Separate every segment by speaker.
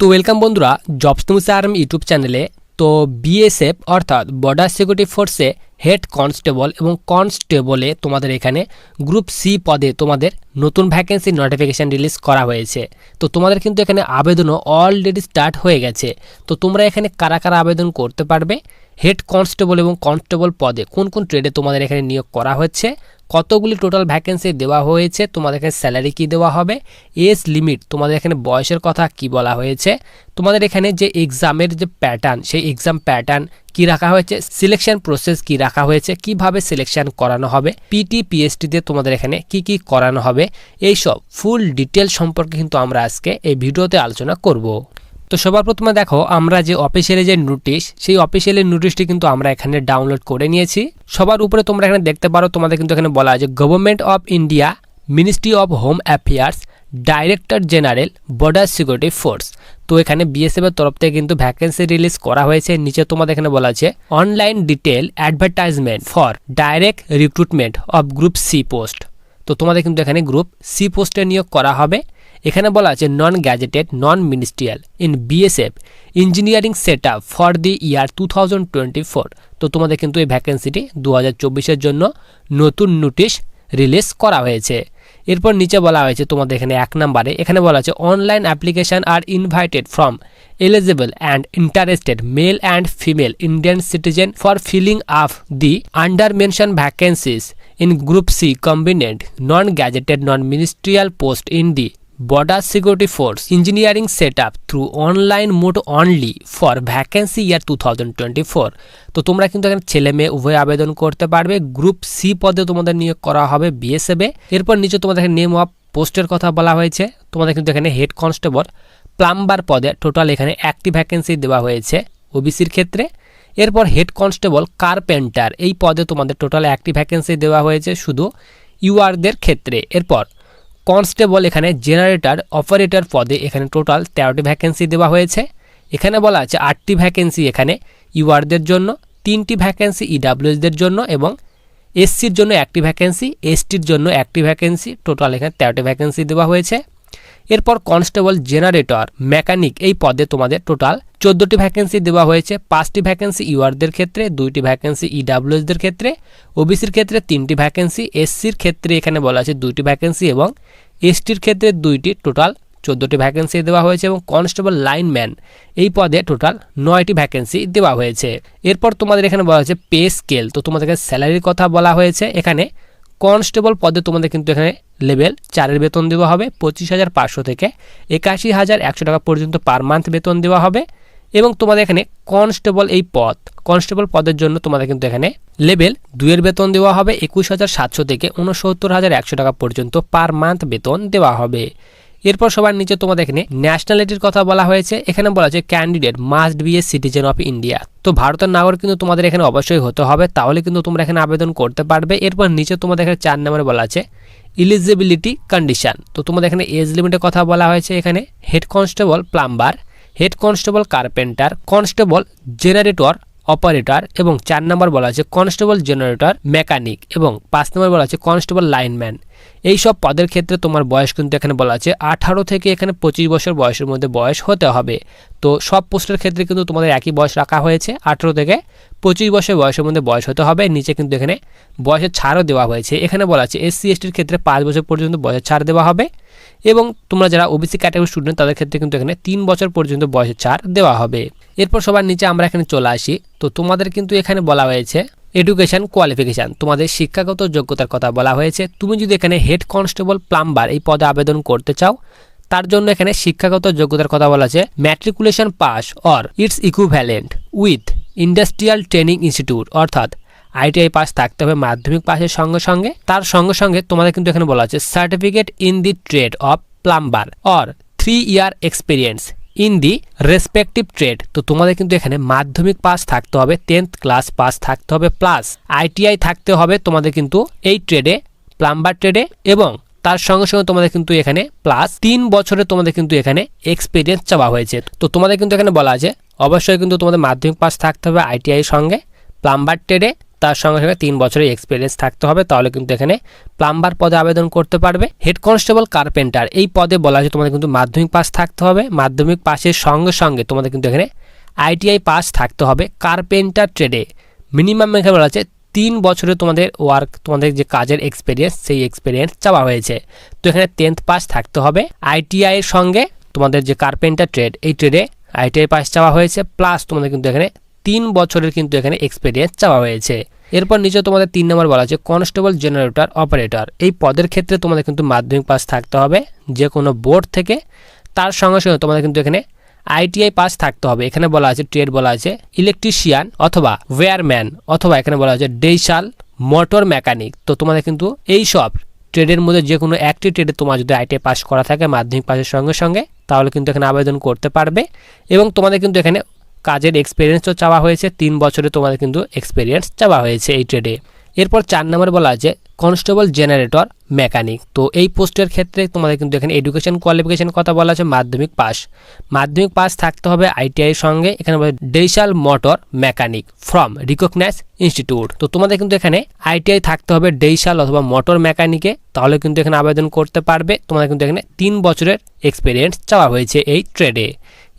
Speaker 1: তো ওয়েলকাম বন্ধুরা jobs news arm YouTube চ্যানেলে তো বিএসএফ অর্থাৎ বর্ডার সিকিউরিটি ফোর্সে হেড কনস্টেবল এবং কনস্টেবলে তোমাদের এখানে গ্রুপ সি পদে তোমাদের নতুন ভ্যাকেন্সি নোটিফিকেশান রিলিজ করা হয়েছে। তো তোমাদের কিন্তু এখানে আবেদনও অলরেডি স্টার্ট হয়ে গেছে। তো তোমরা এখানে কারা কারা আবেদন করতে পারবে? হেড কনস্টেবল এবং কনস্টেবল পদে কোন কোন ট্রেডে তোমাদের এখানে নিয়োগ করা হচ্ছে কতগুলি টোটাল ভ্যাকেন্সি দেওয়া হয়েছে, তোমাদের এখানে স্যালারি কী দেওয়া হবে, এজ লিমিট, তোমাদের এখানে বয়সের কথা কি বলা হয়েছে, তোমাদের এখানে যে এক্সামের যে প্যাটার্ন, সেই এক্সাম প্যাটার্ন কি রাখা হয়েছে, সিলেকশন প্রসেস কি রাখা হয়েছে, কীভাবে সিলেকশন করানো হবে, পিটি পিএসটিতে তোমাদের এখানে কি কি করানো হবে, এইসব ফুল ডিটেল সম্পর্কে কিন্তু আমরা আজকে এই ভিডিওতে আলোচনা করব। তো সবার প্রথমে দেখো, আমরা যে অফিসিয়ালি যে নোটিশ সেই অফিসিয়ালি নোটিশটি কিন্তু আমরা এখানে ডাউনলোড করে নিয়েছি। সবার উপরে তোমরা এখানে দেখতে পারো, তোমাদের কিন্তু এখানে বলা আছে government of India ministry of home affairs director general border security force তো এখানে বিএসএফ এর তরফ থেকে কিন্তু ভ্যাকেন্সি রিলিজ করা হয়েছে। নিচে তোমাদের এখানে বলা আছে online detail advertisement for direct recruitment of group C post তো তোমাদের কিন্তু এখানে গ্রুপ সি পোস্টে নিয়োগ করা হবে। এখানে বলা আছে non gazetted non ministerial in BSF engineering set up for the year two four তো তোমাদের কিন্তু এই ভ্যাকেন্সিটি দু হাজার চব্বিশের জন্য নতুন নোটিশ রিলিজ করা হয়েছে। এরপর নিচে বলা হয়েছে তোমাদের এখানে এক নাম্বারে, এখানে বলা আছে online application are invited from eligible and interested male and female Indian citizen for filling up the under mention vacancies in group C combined non gazetted non ministerial post in the Border Security Force engineering setup through online mode only for vacancy year 2024 তো তোমরা কিন্তু এখানে ছেলে মেয়ে উভয় আবেদন করতে পারবে। গ্রুপ সি পদে তোমাদের নিয়োগ করা হবে বিএসএফ এরপর নিচে তোমাদের নেম অফ পোস্টের কথা বলা হয়েছে। তোমাদের কিন্তু এখানে হেড কনস্টেবল প্লাম্বার পদে টোটাল এখানে একটি ভ্যাকেন্সি দেওয়া হয়েছে ওবিসির ক্ষেত্রে। এরপর হেড কনস্টেবল কার্পেন্টার এই পদে তোমাদের টোটাল একটি ভ্যাকেন্সি দেওয়া হয়েছে শুধু ইউআরদের ক্ষেত্রে। এরপর কনস্টেবল এখানে জেনারেটর, অপারেটর পদে এখানে টোটাল তেরোটি ভ্যাকেন্সি দেওয়া হয়েছে। এখানে বলা আছে আটটি ভ্যাকেন্সি এখানে ইউআরদের জন্য, তিনটি ভ্যাকেন্সি ইডাব্লিউএসদের জন্য এবং এসসির জন্য একটি ভ্যাকেন্সি, এসটির জন্য একটি ভ্যাকেন্সি। টোটাল এখানে তেরোটি ভ্যাকেন্সি দেওয়া হয়েছে। এরপর কনস্টেবল জেনারেটর, মেকানিক এই পদে তোমাদের টোটাল চোদ্দোটি ভ্যাকেন্সি দেওয়া হয়েছে, পাঁচটি ভ্যাকেন্সি ইউআরদের ক্ষেত্রে, দুইটি ভ্যাকেন্সি ইডাব্লিউএসদের ক্ষেত্রে ওবিসির ক্ষেত্রে তিনটি ভ্যাকেন্সি এসসির ক্ষেত্রে এখানে বলা আছে দুইটি ভ্যাকেন্সি এবং এসটির ক্ষেত্রে দুইটি টোটাল চোদ্দোটি ভ্যাকেন্সি দেওয়া হয়েছে এবং কনস্টেবল লাইনম্যান এই পদে টোটাল নয়টি ভ্যাকেন্সি দেওয়া হয়েছে। এরপর তোমাদের এখানে বলা হয়েছে পে স্কেল তো তোমাদেরকে স্যালারির কথা বলা হয়েছে। এখানে কনস্টেবল পদে তোমাদের কিন্তু এখানে লেভেল চারের বেতন দেওয়া হবে, পঁচিশ হাজার পাঁচশো থেকে একাশি হাজার একশো টাকা পর্যন্ত পার মান্থ বেতন দেওয়া হবে। এবং তোমাদের এখানে কনস্টেবল এই পদ। কনস্টেবল পদের জন্য তোমাদের কিন্তু এখানে লেভেল দুইয়ের বেতন দেওয়া হবে একুশ হাজার সাতশো থেকে উনসত্তর হাজার একশো টাকা পর্যন্ত পার মান্থ বেতন দেওয়া হবে। এরপর সবার নিচে তোমাদের এখানে ন্যাশনালিটির কথা বলা হয়েছে। এখানে বলা হয়েছে candidate must be a citizen of India তো ভারতের নাগরিক কিন্তু তোমাদের এখানে অবশ্যই হতে হবে, তাহলে কিন্তু তোমরা এখানে আবেদন করতে পারবে। এরপর নিচে তোমাদের এখানে চার নম্বরে বলা আছে ইলিজিবিলিটি কন্ডিশন তো তোমাদের এখানে এজ লিমিটের কথা বলা হয়েছে এখানে। Head constable plumber head constable carpenter, constable generator, operator এবং চার নম্বর বলা আছে কনস্টেবল জেনারেটর, মেকানিক এবং পাঁচ নম্বর বলা আছে কনস্টেবল লাইনম্যান। এই সব পদের ক্ষেত্রে তোমার বয়স কিন্তু এখানে বলা আছে আঠারো থেকে এখানে পঁচিশ বছর বয়সের মধ্যে বয়স হতে হবে। তো সব পোস্টের ক্ষেত্রে কিন্তু তোমাদের একই বয়স রাখা হয়েছে, আঠারো থেকে পঁচিশ বছর বয়সের মধ্যে বয়স হতে হবে। নিচে কিন্তু এখানে বয়সের ছাড়ও দেওয়া হয়েছে। এখানে বলা আছে এসসি, এসটির ক্ষেত্রে পাঁচ বছর পর্যন্ত বয়সের ছাড় দেওয়া হবে। এবং তোমরা যারা ওবিসি ক্যাটাগরি স্টুডেন্ট তাদের ক্ষেত্রে কিন্তু এখানে তিন বছর পর্যন্ত বয়সের ছাড় দেওয়া হবে। এরপর সবার নিচে আমরা এখানে চলে আসি। তো তোমাদের কিন্তু এখানে বলা হয়েছে এডুকেশন কোয়ালিফিকেশান তোমাদের শিক্ষাগত যোগ্যতার কথা বলা হয়েছে। তুমি যদি এখানে হেড কনস্টেবল প্লাম্বার এই পদে আবেদন করতে চাও, তার জন্য এখানে শিক্ষাগত যোগ্যতার কথা বলা আছে matriculation pass or its equivalent with industrial training institute অর্থাৎ আইটিআই পাস থাকতে হবে মাধ্যমিক পাসের সঙ্গে সঙ্গে। তার সঙ্গে সঙ্গে তোমাদের কিন্তু এখানে বলা আছে certificate in the trade of plumber or three year experience in the respective trade তো তোমাদের কিন্তু এখানে মাধ্যমিক পাস থাকতে হবে টেন্থ ক্লাস পাস থাকতে হবে প্লাস আইটিআই থাকতে হবে তোমাদের কিন্তু এই ট্রেডে প্লাম্বার ট্রেডে এবং তার সঙ্গে সঙ্গে তোমাদের কিন্তু এখানে প্লাস তিন বছরে তোমাদের কিন্তু এখানে এক্সপিরিয়েন্স চাওয়া হয়েছে। তো তোমাদের কিন্তু এখানে বলা আছে, অবশ্যই কিন্তু তোমাদের মাধ্যমিক পাস থাকতে হবে আইটিআই সঙ্গে প্লাম্বার ট্রেডে তার সঙ্গে সঙ্গে তিন বছরের এক্সপিরিয়েন্স থাকতে হবে, তাহলে কিন্তু এখানে প্লাম্বার পদে আবেদন করতে পারবে। হেড কনস্টেবল কার্পেন্টার এই পদে বলা আছে তোমাদের কিন্তু মাধ্যমিক পাস থাকতে হবে। মাধ্যমিক পাসের সঙ্গে সঙ্গে তোমাদের কিন্তু এখানে আইটিআই পাস থাকতে হবে। কার্পেন্টার ট্রেডে মিনিমাম এখানে বলা আছে তিন বছরে তোমাদের ওয়ার্ক তোমাদের যে কাজের এক্সপিরিয়েন্স সেই এক্সপিরিয়েন্স চাওয়া হয়েছে। তো এখানে টেন্থ পাস থাকতে হবে। আইটিআই এর সঙ্গে তোমাদের যে কার্পেন্টার ট্রেড এই ট্রেডে আইটিআই পাস চাওয়া হয়েছে। প্লাস তোমাদের কিন্তু এখানে তিন বছরের কিন্তু এখানে এক্সপিরিয়েন্স চাওয়া হয়েছে। এরপর নিচে তোমাদের তিন নম্বর বলা আছে কনস্টেবল জেনারেটর অপারেটর এই পদের ক্ষেত্রে তোমাদের কিন্তু মাধ্যমিক পাস থাকতে হবে, যে কোনো বোর্ড থেকে। তার সঙ্গে সঙ্গে তোমাদের কিন্তু এখানে আইটিআই পাস থাকতে হবে। এখানে বলা আছে ট্রেড বলা আছে ইলেকট্রিশিয়ান অথবা ওয়্যারম্যান অথবা এখানে বলা আছে ডেইশাল মোটর মেকানিক তো তোমাদের কিন্তু এই সব ট্রেডের মধ্যে যে কোনো একটি ট্রেডে তোমার যদি আইটিআই পাস করা থাকে, মাধ্যমিক পাসের সঙ্গে সঙ্গে, তাহলে কিন্তু এখানে আবেদন করতে পারবে। এবং তোমাদের কিন্তু এখানে কাজের এক্সপিরিয়েন্সও চাওয়া হয়েছে, তিন বছরে তোমাদের কিন্তু এক্সপিরিয়েন্স চাওয়া হয়েছে এই ট্রেডে এরপর চার নম্বর বলা আছে কনস্টেবল জেনারেটর মেকানিক তো এই পোস্টের ক্ষেত্রে তোমাদের কিন্তু এখানে এডুকেশন কোয়ালিফিকেশন কথা বলা আছে, মাধ্যমিক পাস মাধ্যমিক পাস থাকতে হবে আইটিআই সঙ্গে, এখানে diesel motor mechanic from recognise institute তো তোমাদের কিন্তু এখানে আইটিআই থাকতে হবে ডেইশাল অথবা মোটর মেকানিকে তাহলে কিন্তু এখানে আবেদন করতে পারবে। তোমাদের কিন্তু এখানে তিন বছরের এক্সপিরিয়েন্স চাওয়া হয়েছে এই ট্রেডে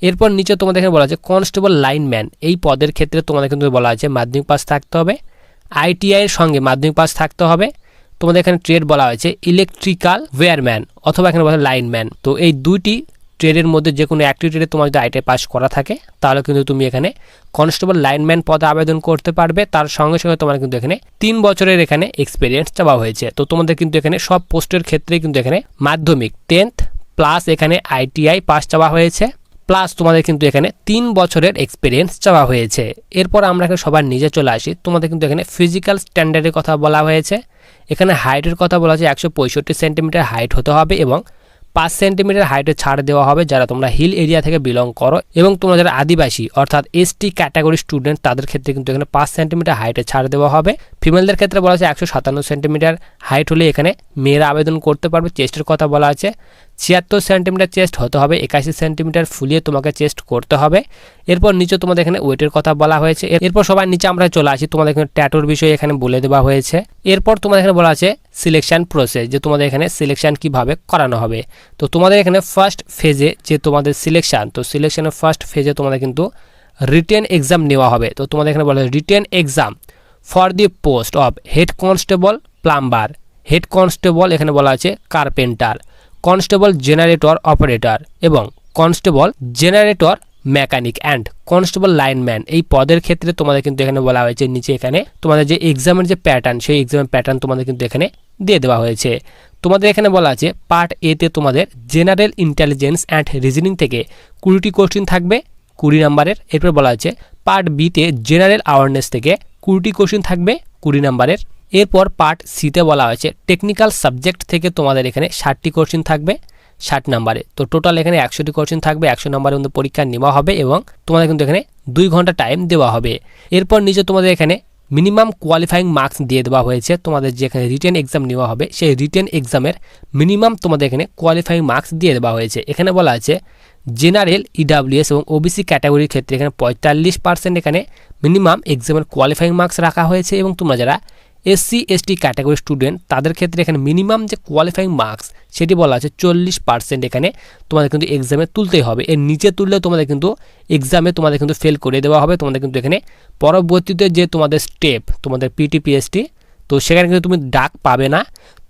Speaker 1: এরপর নিচে তোমাদের এখানে বলা আছে কনস্টেবল লাইনম্যান এই পদের ক্ষেত্রে তোমাদের কিন্তু বলা আছে মাধ্যমিক পাস থাকতে হবে। আইটিআইয়ের সঙ্গে মাধ্যমিক পাস থাকতে হবে। তোমাদের এখানে ট্রেড বলা হয়েছে ইলেকট্রিক্যাল ওয়্যারম্যান অথবা এখানে বলা লাইনম্যান তো এই দুইটি ট্রেডের মধ্যে যে কোনো একটি ট্রেডে তোমার যদি আইটিআই পাস করা থাকে, তাহলে কিন্তু তুমি এখানে কনস্টেবল লাইনম্যান পদে আবেদন করতে পারবে। তার সঙ্গে সঙ্গে তোমার কিন্তু এখানে তিন বছরের এখানে এক্সপিরিয়েন্স চাওয়া হয়েছে। তো তোমাদের কিন্তু এখানে সব পোস্টের ক্ষেত্রে কিন্তু এখানে মাধ্যমিক টেন্থ প্লাস এখানে আইটিআই পাস চাওয়া হয়েছে। প্লাস তোমাদের কিন্তু এখানে তিন বছরের এক্সপিরিয়েন্স চাওয়া হয়েছে। এরপর আমরা এখানে সবার নিজে চলে আসি। তোমাদের কিন্তু এখানে ফিজিক্যাল স্ট্যান্ডার্ডের কথা বলা হয়েছে। এখানে হাইটের কথা বলা হয়েছে, একশো পঁয়ষট্টি সেন্টিমিটার হাইট হতে হবে এবং পাঁচ সেন্টিমিটার হাইটে ছাড় দেওয়া হবে যারা তোমরা হিল এরিয়া থেকে বিলং করো এবং তোমরা যারা আদিবাসী, অর্থাৎ এসটি ক্যাটাগরি স্টুডেন্ট তাদের ক্ষেত্রে কিন্তু এখানে পাঁচ সেন্টিমিটার হাইটে ছাড় দেওয়া হবে। ফিমেলদের ক্ষেত্রে বলা আছে একশো সাতান্ন সেন্টিমিটার হাইট হলে এখানে মেয়েরা আবেদন করতে পারবে। চেস্টের কথা বলা আছে। ছিয়াত্তর সেন্টিমিটার চেস্ট হতে হবে, একাশি সেন্টিমিটার ফুলিয়ে তোমাকে চেস্ট করতে হবে। এরপর নিচে তোমাদের এখানে ওয়েটের কথা বলা হয়েছে। এরপর সবার নিচে আমরা চলে আসি, তোমাদের এখানে ট্যাটোর বিষয়ে এখানে বলে দেওয়া হয়েছে। এরপর তোমাদের এখানে বলা আছে সিলেকশন প্রসেস যে তোমাদের এখানে সিলেকশন কীভাবে করানো হবে। তো তোমাদের এখানে ফার্স্ট ফেজে যে তোমাদের সিলেকশন তো সিলেকশনের ফার্স্ট ফেজে তোমাদের কিন্তু রিটেন এক্সাম নেওয়া হবে। তো তোমাদের এখানে বলা written exam for the post of head constable plumber head constable এখানে বলা আছে কার্পেন্টার কনস্টেবল জেনারেটর অপারেটর এবং constable generator mechanic and constable lineman. এই পদের ক্ষেত্রে তোমাদের কিন্তু এখানে বলা হয়েছে, নিচে এখানে তোমাদের যে এক্সামের যে প্যাটার্ন সেই এক্সামের প্যাটার্ন তোমাদের কিন্তু এখানে দিয়ে দেওয়া হয়েছে। তোমাদের এখানে বলা আছে পার্ট এতে তোমাদের জেনারেল ইন্টেলিজেন্স অ্যান্ড রিজনিং থেকে কুড়িটি কোশ্চিন থাকবে, কুড়ি নাম্বারের এরপর বলা আছে পার্ট বিতে জেনারেল অ্যাওয়ারনেস থেকে কুড়িটি কোশ্চিন থাকবে, কুড়ি নাম্বারের এরপর পার্ট সিতে বলা হয়েছে টেকনিক্যাল সাবজেক্ট থেকে তোমাদের এখানে ষাটটি কোশ্চিন থাকবে, ষাট নাম্বারে। তো টোটাল এখানে একশোটি কোশ্চিন থাকবে, একশো নাম্বারের মধ্যে পরীক্ষা নেওয়া হবে এবং তোমাদের কিন্তু এখানে দুই ঘণ্টা টাইম দেওয়া হবে। এরপর নিচে তোমাদের এখানে মিনিমাম কোয়ালিফাইং মার্কস দিয়ে দেওয়া হয়েছে, তোমাদের যেখানে রিটেন এক্সাম নেওয়া হবে, সেই রিটেন এক্সামের মিনিমাম তোমাদের এখানে কোয়ালিফাইং মার্কস দিয়ে দেওয়া হয়েছে। এখানে বলা আছে জেনারেল ইডাব্লিউএস এবং ওবিসি ক্যাটাগরির ক্ষেত্রে এখানে পঁয়তাল্লিশ পার্সেন্ট এখানে মিনিমাম এক্সামের কোয়ালিফাইং মার্কস রাখা হয়েছে এবং তোমরা যারা এসসি, এসটি ক্যাটাগরি স্টুডেন্ট, তাদের ক্ষেত্রে এখানে মিনিমাম যে কোয়ালিফাইং মার্কস সেটি বলা আছে চল্লিশ পার্সেন্ট এখানে তোমাদের কিন্তু এক্সামে তুলতেই হবে। এর নিচে তুললে তোমাদের কিন্তু এক্সামে তোমাদের কিন্তু ফেল করে দেওয়া হবে। তোমাদের কিন্তু এখানে পরবর্তীতে যে তোমাদের স্টেপ তোমাদের পিটিপিএসটি তো সেখানে কিন্তু তুমি ডাক পাবে না।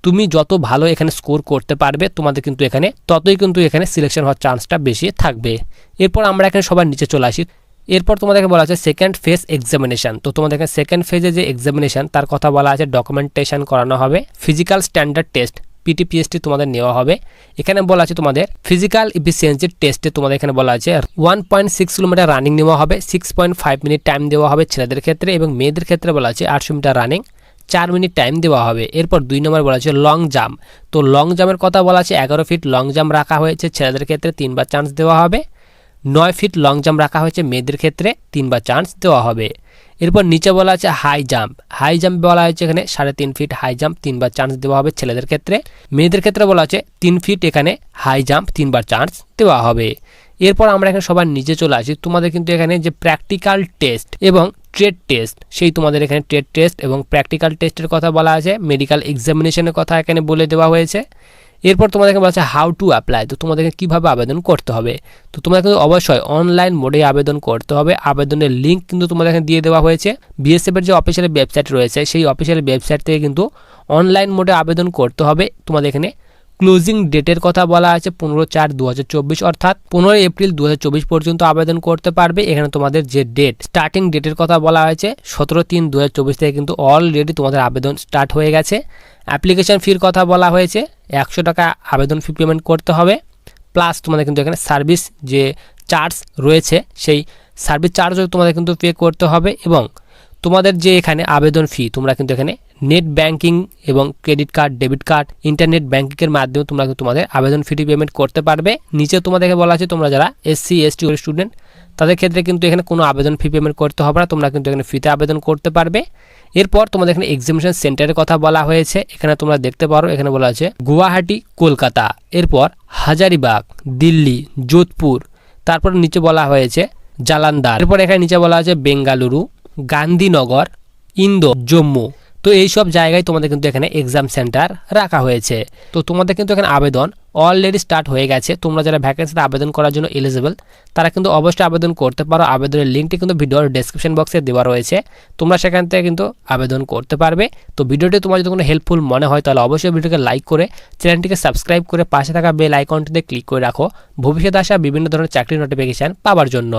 Speaker 1: তুমি যত ভালো এখানে স্কোর করতে পারবে, তোমাদের কিন্তু এখানে ততই কিন্তু এখানে সিলেকশন হওয়ার চান্সটা বেশি থাকবে। এরপর আমরা এখানে সবার নিচে চলে আসি। এরপর তোমাদেরকে বলা আছে সেকেন্ড ফেজ এক্সামিনেশন তো তোমাদের এখানে সেকেন্ড ফেজে যে এক্সামিনেশন তার কথা বলা আছে ডকুমেন্টেশন করানো হবে ফিজিক্যাল স্ট্যান্ডার্ড টেস্ট পিটিপিএসটি তোমাদের নেওয়া হবে। এখানে বলা আছে তোমাদের ফিজিক্যাল ইফিসিয়েন্সি টেস্টে তোমাদের এখানে বলা আছে one point six kilometre running নেওয়া হবে six point five minute time দেওয়া হবে ছেলেদের ক্ষেত্রে এবং মেয়েদের ক্ষেত্রে বলা আছে আটশো মিটার রানিং চার মিনিট টাইম দেওয়া হবে। এরপর দুই নম্বর বলা আছে লং জাম্প তো লং জাম্পের কথা বলা আছে, এগারো ফিট লং জাম্প রাখা হয়েছে, ছেলেদের ক্ষেত্রে তিনবার চান্স দেওয়া হবে। নয় ফিট লং জাম্প রাখা হয়েছে মেয়েদের ক্ষেত্রে তিনবার চান্স দেওয়া হবে। এরপর নিচে বলা আছে হাই জাম্প হাই জাম্প বলা হয়েছে এখানে, সাড়ে তিন ফিট হাই জাম্প তিনবার চান্স দেওয়া হবে ছেলেদের ক্ষেত্রে। মেয়েদের ক্ষেত্রে বলা আছে তিন ফিট এখানে হাই জাম্প তিনবার চান্স দেওয়া হবে। এরপর আমরা এখানে সবার নিচে চলে আসি। তোমাদের কিন্তু এখানে যে প্র্যাকটিক্যাল টেস্ট এবং ট্রেড টেস্ট সেই তোমাদের এখানে ট্রেড টেস্ট এবং প্র্যাকটিক্যাল টেস্টের কথা বলা আছে। মেডিকেল এক্সামিনেশনের কথা এখানে বলে দেওয়া হয়েছে। এরপর তোমাদেরকে বলা আছে হাউ টু অ্যাপ্লাই তো তোমাদেরকে কীভাবে আবেদন করতে হবে? তো তোমাদের কিন্তু অবশ্যই অনলাইন মোডে আবেদন করতে হবে। আবেদনের লিঙ্ক কিন্তু তোমাদের এখানে দিয়ে দেওয়া হয়েছে। বিএসএফের যে অফিসিয়াল ওয়েবসাইট রয়েছে, সেই অফিসিয়াল ওয়েবসাইট থেকে কিন্তু অনলাইন মোডে আবেদন করতে হবে। তোমাদের এখানে ক্লোজিং ডেটের কথা বলা আছে, পনেরো চার দু অর্থাৎ পনেরোই এপ্রিল দু হাজার চব্বিশ পর্যন্ত আবেদন করতে পারবে। এখানে তোমাদের যে ডেট স্টার্টিং ডেটের কথা বলা হয়েছে, সতেরো তিন দু থেকে কিন্তু অলরেডি তোমাদের আবেদন স্টার্ট হয়ে গেছে। অ্যাপ্লিকেশন ফির কথা বলা হয়েছে। একশো টাকা আবেদন ফি পেমেন্ট করতে হবে। প্লাস তোমাদের কিন্তু এখানে সার্ভিস যে চার্জ রয়েছে, সেই সার্ভিস চার্জও তোমাদের কিন্তু পে করতে হবে এবং তোমাদের যে এখানে আবেদন ফি তোমরা কিন্তু এখানে নেট ব্যাংকিং এবং credit card debit card internet ব্যাংকিংয়ের মাধ্যমে তোমরা কিন্তু তোমাদের আবেদন ফিটি পেমেন্ট করতে পারবে। নিচে তোমাদেরকে বলা আছে, তোমরা যারা এসসি এসটি স্টুডেন্ট তাদের ক্ষেত্রে কিন্তু এখানে কোনো আবেদন ফি পেমেন্ট করতে হবে না, তোমরা কিন্তু এখানে ফিতে আবেদন করতে পারবে। এরপর তোমাদের এখানে এক্সামিনেশন সেন্টারের কথা বলা হয়েছে, এখানে তোমরা দেখতে পারো, এখানে বলা আছে, গুয়াহাটি, কলকাতা, এরপর হাজারিবাগ, দিল্লি, যোধপুর, তারপর নিচে বলা হয়েছে, জালান্দার, এরপর এখানে নিচে বলা আছে, বেঙ্গালুরু গান্ধীনগর, ইন্দোর, জম্মু। তো এই সব জায়গায় তোমাদের কিন্তু এখানে এক্সাম সেন্টার রাখা হয়েছে। তো তোমাদের কিন্তু এখানে আবেদন অলরেডি স্টার্ট হয়ে গেছে। তোমরা যারা ভ্যাকেন্সিতে আবেদন করার জন্য এলিজিবল তারা কিন্তু অবশ্যই আবেদন করতে পারো। আবেদনের লিঙ্কটি কিন্তু ভিডিওর ডেসক্রিপশন বক্সে দেওয়া রয়েছে। তোমরা সেখান থেকে কিন্তু আবেদন করতে পারবে। তো ভিডিওটি তোমার যদি কোনো হেল্পফুল মনে হয়, তাহলে অবশ্যই ভিডিওকে লাইক করে চ্যানেলটিকে সাবস্ক্রাইব করে পাশে থাকা বেল আইকনটিতে ক্লিক করে রাখো। ভবিষ্যতে আসা বিভিন্ন ধরনের চাকরির নোটিফিকেশান পাওয়ার জন্য।